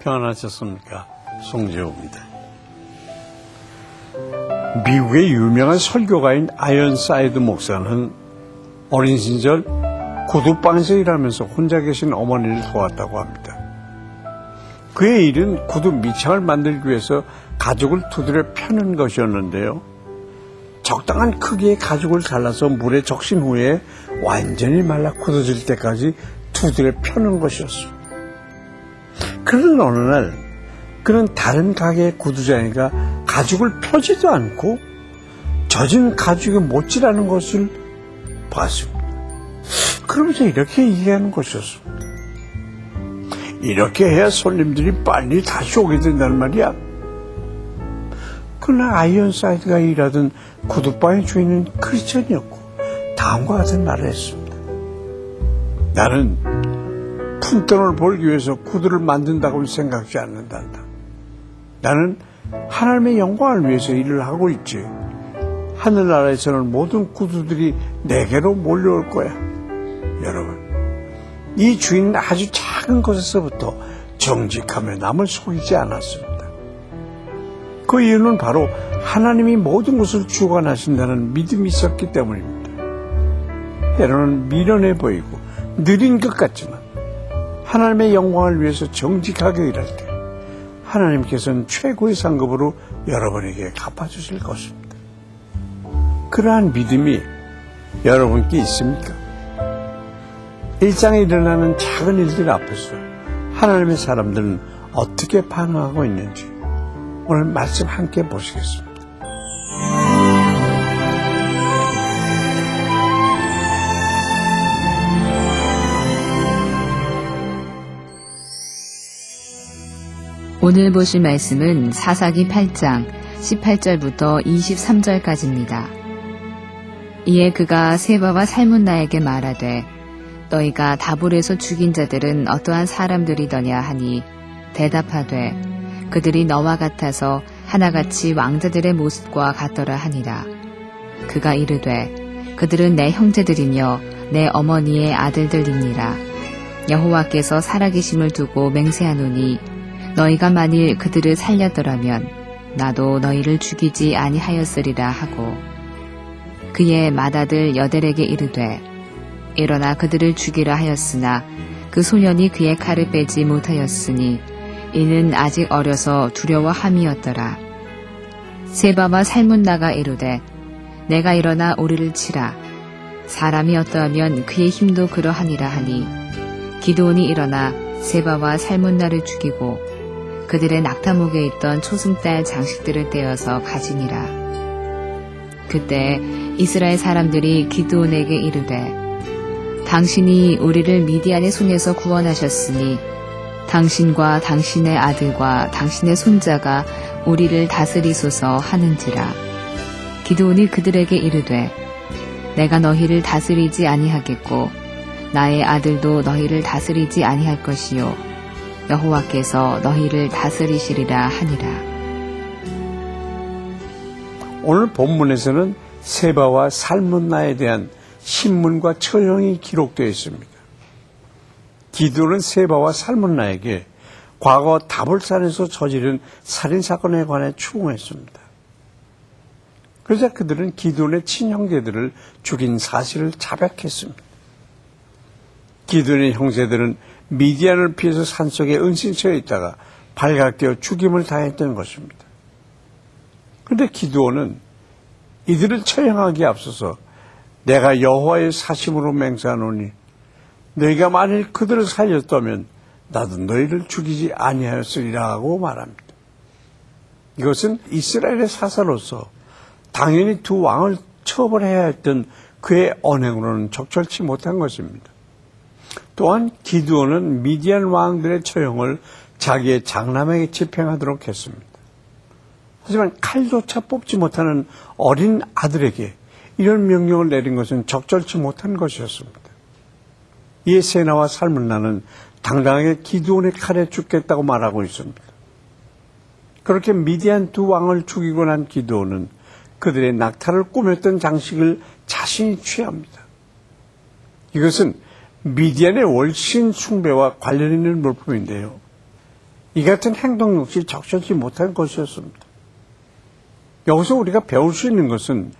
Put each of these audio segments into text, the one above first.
평안하셨습니까? 송재호입니다. 미국의 유명한 설교가인 아이언사이드 목사는 어린 시절 구두방에서 일하면서 혼자 계신 어머니를 도왔다고 합니다. 그의 일은 구두 밑창을 만들기 위해서 가죽을 두드려 펴는 것이었는데요. 적당한 크기의 가죽을 잘라서 물에 적신 후에 완전히 말라 굳어질 때까지 두드려 펴는 것이었습니다. 그런 어느 날 그는 다른 가게의 구두장이가 가죽을 펴지도 않고 젖은 가죽이 못질하는 것을 봤습니다. 그러면서 이렇게 얘기하는 것이었습니다. 이렇게 해야 손님들이 빨리 다시 오게 된다는 말이야. 그러나 아이언사이드가 일하던 구두방의 주인은 크리스천이었고 다음과 같은 말을 했습니다. 나는 푼돈을 벌기 위해서 구두를 만든다고는 생각지 않는단다. 나는 하나님의 영광을 위해서 일을 하고 있지. 하늘나라에서는 모든 구두들이 내게로 몰려올 거야. 여러분, 이 주인은 아주 작은 것에서부터 정직하며 남을 속이지 않았습니다. 그 이유는 바로 하나님이 모든 것을 주관하신다는 믿음이 있었기 때문입니다. 때로는 미련해 보이고 느린 것 같지만 하나님의 영광을 위해서 정직하게 일할 때 하나님께서는 최고의 상급으로 여러분에게 갚아주실 것입니다. 그러한 믿음이 여러분께 있습니까? 일상에 일어나는 작은 일들 앞에서 하나님의 사람들은 어떻게 반응하고 있는지 오늘 말씀 함께 보시겠습니다. 오늘 보실 말씀은 사사기 8장 18절부터 23절까지입니다. 이에 그가 세바와 살문나에게 말하되 너희가 다불에서 죽인 자들은 어떠한 사람들이더냐 하니 대답하되 그들이 너와 같아서 하나같이 왕자들의 모습과 같더라 하니라. 그가 이르되 그들은 내 형제들이며 내 어머니의 아들들이니라. 여호와께서 살아계심을 두고 맹세하노니 너희가 만일 그들을 살렸더라면 나도 너희를 죽이지 아니하였으리라 하고 그의 맏아들 여델에게 이르되 일어나 그들을 죽이라 하였으나 그 소년이 그의 칼을 빼지 못하였으니 이는 아직 어려서 두려워함이었더라. 세바와 살문나가 이르되 내가 일어나 우리를 치라. 사람이 어떠하면 그의 힘도 그러하니라 하니 기도온이 일어나 세바와 살문나를 죽이고 그들의 낙타목에 있던 초승달 장식들을 떼어서 가지니라. 그때 이스라엘 사람들이 기드온에게 이르되 당신이 우리를 미디안의 손에서 구원하셨으니 당신과 당신의 아들과 당신의 손자가 우리를 다스리소서 하는지라. 기드온이 그들에게 이르되 내가 너희를 다스리지 아니하겠고 나의 아들도 너희를 다스리지 아니할 것이요 여호와께서 너희를 다스리시리라 하니라. 오늘 본문에서는 세바와 살문나에 대한 신문과 처형이 기록되어 있습니다. 기도는 세바와 살문나에게 과거 다볼산에서 저지른 살인사건에 관해 추궁했습니다. 그러자 그들은 기도의 친형제들을 죽인 사실을 자백했습니다. 기도의 형제들은 미디안을 피해서 산속에 은신처에 있다가 발각되어 죽임을 당했던 것입니다. 그런데 기도원은 이들을 처형하기에 앞서서 내가 여호와의 사심으로 맹세하노니 너희가 만일 그들을 살렸다면 나도 너희를 죽이지 아니하였으리라 하고 말합니다. 이것은 이스라엘의 사사로서 당연히 두 왕을 처벌해야 했던 그의 언행으로는 적절치 못한 것입니다. 또한 기드온은 미디안 왕들의 처형을 자기의 장남에게 집행하도록 했습니다. 하지만 칼조차 뽑지 못하는 어린 아들에게 이런 명령을 내린 것은 적절치 못한 것이었습니다. 이에 세나와 살문나는 당당하게 기드온의 칼에 죽겠다고 말하고 있습니다. 그렇게 미디안 두 왕을 죽이고 난 기드온은 그들의 낙타를 꾸몄던 장식을 자신이 취합니다. 이것은 미디안의 월신 숭배와 관련 있는 물품인데요. 이 같은 행동 역시 적절치 못한 것이었습니다. 여기서 우리가 배울 수 있는 것은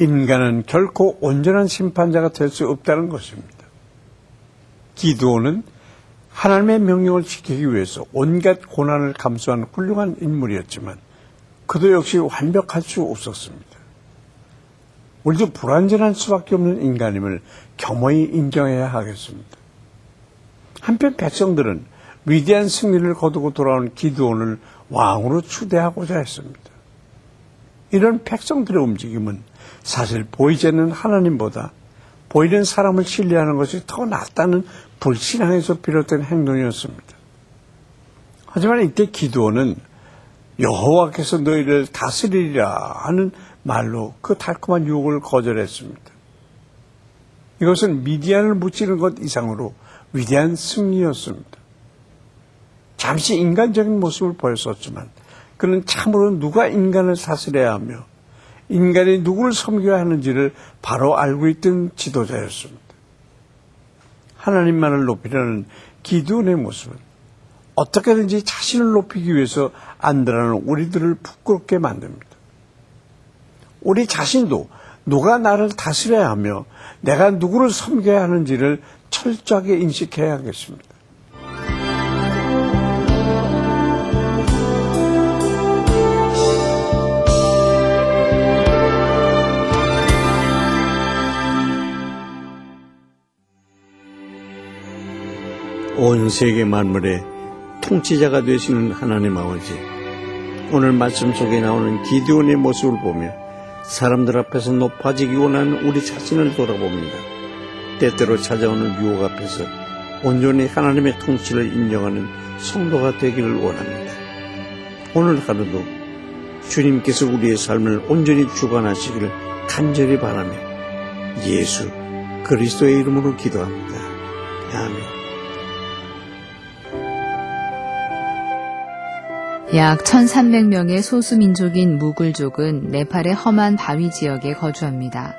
인간은 결코 온전한 심판자가 될 수 없다는 것입니다. 기도는 하나님의 명령을 지키기 위해서 온갖 고난을 감수한 훌륭한 인물이었지만 그도 역시 완벽할 수 없었습니다. 우리도 불완전할 수밖에 없는 인간임을 겸허히 인정해야 하겠습니다. 한편 백성들은 위대한 승리를 거두고 돌아온 기드온을 왕으로 추대하고자 했습니다. 이런 백성들의 움직임은 사실 보이지 않는 하나님보다 보이는 사람을 신뢰하는 것이 더 낫다는 불신앙에서 비롯된 행동이었습니다. 하지만 이때 기드온은 여호와께서 너희를 다스리리라 하는 말로 그 달콤한 유혹을 거절했습니다. 이것은 미디안을 무찌는 것 이상으로 위대한 승리였습니다. 잠시 인간적인 모습을 보였었지만 그는 참으로 누가 인간을 다스려야 하며 인간이 누구를 섬겨야 하는지를 바로 알고 있던 지도자였습니다. 하나님만을 높이려는 기도원의 모습은 어떻게든지 자신을 높이기 위해서 안드라는 우리들을 부끄럽게 만듭니다. 우리 자신도 누가 나를 다스려야 하며 내가 누구를 섬겨야 하는지를 철저하게 인식해야 하겠습니다. 온 세계 만물의 통치자가 되시는 하나님 아버지, 오늘 말씀 속에 나오는 기드온의 모습을 보며 사람들 앞에서 높아지기 원하는 우리 자신을 돌아봅니다. 때때로 찾아오는 유혹 앞에서 온전히 하나님의 통치를 인정하는 성도가 되기를 원합니다. 오늘 하루도 주님께서 우리의 삶을 온전히 주관하시기를 간절히 바라며 예수 그리스도의 이름으로 기도합니다. 아멘. 약 1300명의 소수민족인 무굴족은 네팔의 험한 바위 지역에 거주합니다.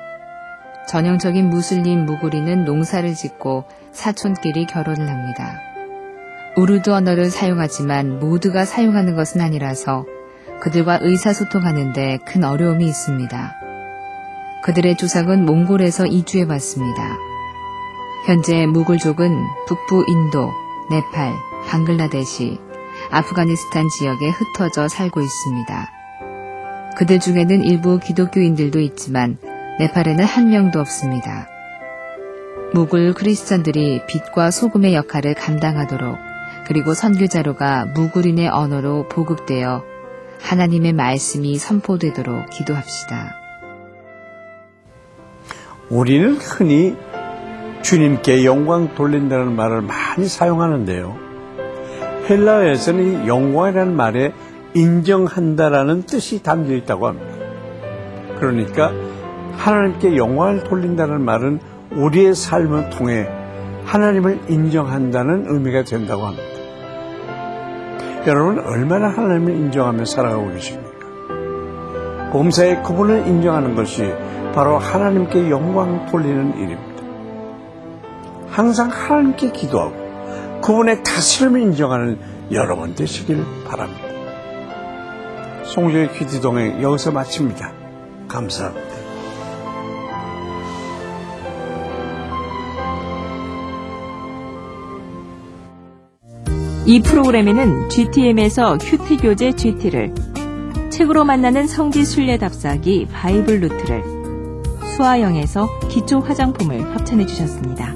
전형적인 무슬림 무구리는 농사를 짓고 사촌끼리 결혼을 합니다. 우르드 언어를 사용하지만 모두가 사용하는 것은 아니라서 그들과 의사소통하는데 큰 어려움이 있습니다. 그들의 조상은 몽골에서 이주해 왔습니다. 현재 무굴족은 북부 인도, 네팔, 방글라데시, 아프가니스탄 지역에 흩어져 살고 있습니다. 그들 중에는 일부 기독교인들도 있지만 네팔에는 한 명도 없습니다. 무굴 크리스천들이 빛과 소금의 역할을 감당하도록 그리고 선교자로가 무굴인의 언어로 보급되어 하나님의 말씀이 선포되도록 기도합시다. 우리는 흔히 주님께 영광 돌린다는 말을 많이 사용하는데요. 헬라어에서는 이 영광이라는 말에 인정한다라는 뜻이 담겨 있다고 합니다. 그러니까 하나님께 영광을 돌린다는 말은 우리의 삶을 통해 하나님을 인정한다는 의미가 된다고 합니다. 여러분 얼마나 하나님을 인정하며 살아가고 계십니까? 범사에 그분을 인정하는 것이 바로 하나님께 영광 돌리는 일입니다. 항상 하나님께 기도하고 그분의 다스림을 인정하는 여러분 되시길 바랍니다. 송조의 귀디동행 여기서 마칩니다. 감사합니다. 이 프로그램에는 GTM에서 큐티 교재 GT를, 책으로 만나는 성지 순례 답사기 바이블 루트를, 수아영에서 기초 화장품을 협찬해 주셨습니다.